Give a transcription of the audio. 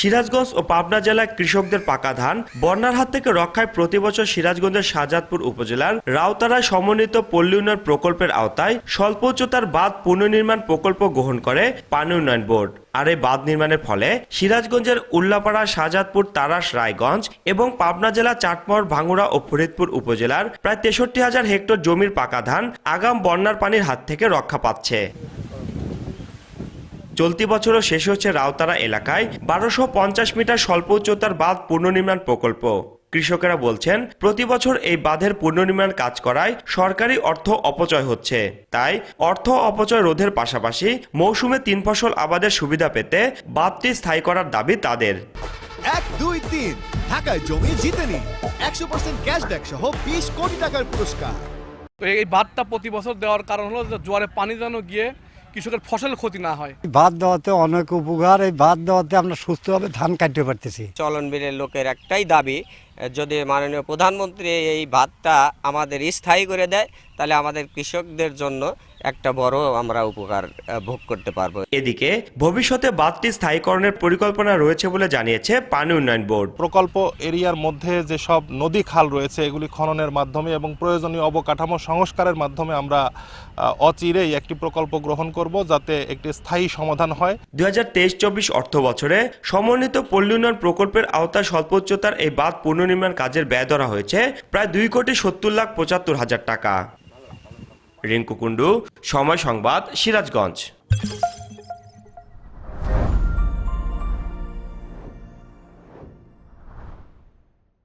সিরাজগঞ্জ ও পাবনা জেলায় কৃষকদের পাকা ধান, বন্যার হাত থেকে রক্ষায় প্রতি বছর সিরাজগঞ্জের শাহজাদপুর উপজেলার রাউতারায় সমন্বিত পল্লী উন্নয়ন প্রকল্পের আওতায় স্বল্প উচ্চতার বাঁধ পুনর্নির্মাণ প্রকল্প গ্রহণ করে পানি উন্নয়ন বোর্ড। আর এই বাঁধ নির্মাণের ফলে সিরাজগঞ্জের উল্লাপাড়া, শাহজাদপুর, তারাস, রায়গঞ্জ এবং পাবনা জেলা চাটমোহর, ভাঙ্গুড়া ও ফরিদপুর উপজেলার প্রায় তেষট্টি হাজার হেক্টর জমির পাকা ধান আগাম বন্যার পানির হাত থেকে রক্ষা পাচ্ছে। চলতি বছরও শেষ হচ্ছে রাউতারা এলাকায় বারোশো পঞ্চাশ মিটার স্বল্প উচ্চতার বাঁধ পুনর্নির্মাণ প্রকল্প। কৃষকেরা বলছেন প্রতি বছর এই বাঁধের পুনর্নির্মাণ কাজ করায় সরকারি অর্থ অপচয় হচ্ছে। তাই অর্থ অপচয় রোধের পাশাপাশি মৌসুমে তিন ফসল আবাদের সুবিধা পেতে বাঁধটি স্থায়ী করার দাবি তাদের। এক দুই তিন। ঢাকায় জমি জিতে নিন। একশো পার্সেন্ট ক্যাশব্যাক সহ বিশ কোটি টাকার পুরস্কার। তো এই বাঁধটা প্রতি বছর দেওয়ার কারণ হলো যে জোয়ারে পানি যেন গিয়ে কৃষকের ফসল ক্ষতি না হয়। বাদ দেওয়াতে অনেক উপকার এই বাদ দেওয়াতে আমরা সুস্থভাবে ধান কাটতে পারতেছি। চলন বিলের লোকের একটাই দাবি যদি মাননীয় প্রধানমন্ত্রী এই ভাতটা আমাদের স্থায়ী করে দেয় তাহলে আমাদের কৃষকদের জন্য একটা বড় আমরা উপকার ভোগ করতে পারব। এদিকে ভবিষ্যতে বাঁধটি স্থায়ীকরণের পরিকল্পনা রয়েছে বলে জানিয়েছে পানি উন্নয়ন বোর্ড। প্রকল্প এরিয়ার মধ্যে যে সব নদী খাল রয়েছে এগুলি খননের মাধ্যমে এবং প্রয়োজনীয় অবকাঠামো সংস্কারের মাধ্যমে আমরা অচিরেই একটি প্রকল্প গ্রহণ করব যাতে একটি স্থায়ী সমাধান হয়। দুই হাজার তেইশ চব্বিশ অর্থ বছরে সমন্বিত পল্লী উন্নয়ন প্রকল্পের আওতায় স্বল্প উচ্চতার এই বাঁধ পুনর্নির্মাণ কাজের ব্যয় ধরা হয়েছে প্রায় দুই কোটি সত্তর লাখ পঁচাত্তর হাজার টাকা। রিঙ্কু কুণ্ডু সময় সংবাদ সিরাজগঞ্জ।